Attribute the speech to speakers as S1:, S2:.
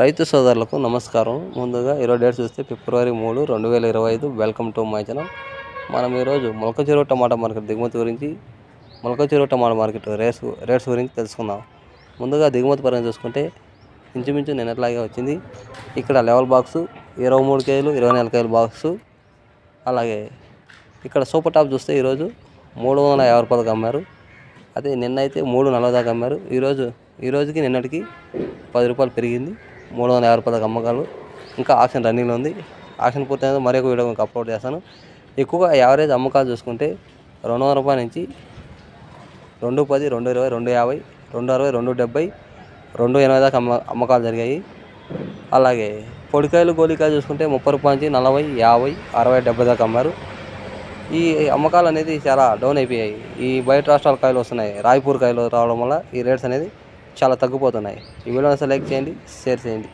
S1: రైతు సోదరులకు నమస్కారం. ముందుగా ఈరోజు డేట్ చూస్తే ఫిబ్రవరి మూడు రెండు వేల ఇరవై ఐదు. Welcome to my channel. మనం ఈరోజు మొలక చెరువు టమాటా మార్కెట్ దిగుమతి గురించి మొలక చెరువు టమాటా మార్కెట్ రేట్స్ రేట్స్ గురించి తెలుసుకుందాం. ముందుగా దిగుమతి పరంగా చూసుకుంటే ఇంచుమించు నిన్నట్లాగే వచ్చింది. ఇక్కడ లెవెల్ బాక్సు ఇరవై మూడు కేజీలు ఇరవై నాలుగు కేజీల బాక్సు. అలాగే ఇక్కడ సూపర్ టాప్ చూస్తే ఈరోజు మూడు వందల యాభై రూపాయలకు అమ్మారు అదే నిన్న అయితే మూడు నలభై దాకా అమ్మారు ఈరోజు ఈ రోజుకి నిన్నటికి పది రూపాయలు పెరిగింది. మూడు వందల యాభై రూపాయలకు అమ్మకాలు. ఇంకా ఆక్షన్ రన్నింగ్లో ఉంది. ఆక్షన్ పూర్తయిన మరొక వీడియో మీకు అప్లోడ్ చేస్తాను. ఎక్కువగా యావరేజ్ అమ్మకాలు చూసుకుంటే రెండు వందల రూపాయల నుంచి రెండు పది రెండు ఇరవై రెండు యాభై రెండు అరవై రెండు డెబ్బై రెండు ఎనభై దాకా అమ్మ అమ్మకాలు జరిగాయి. అలాగే పొడికాయలు గోలికాయలు చూసుకుంటే ముప్పై రూపాయల నుంచి నలభై యాభై అరవై డెబ్బై దాకా అమ్మారు. ఈ అమ్మకాలు అనేది చాలా డౌన్ అయిపోయాయి. ఈ బయట రాష్ట్రాల కాయలు వస్తున్నాయి. రాయపూర్ కాయలు రావడం వల్ల ఈ రేట్స్ అనేది చాలా తగ్గిపోతున్నాయి. ఈ వీడియో లైక్ చేయండి షేర్ చేయండి.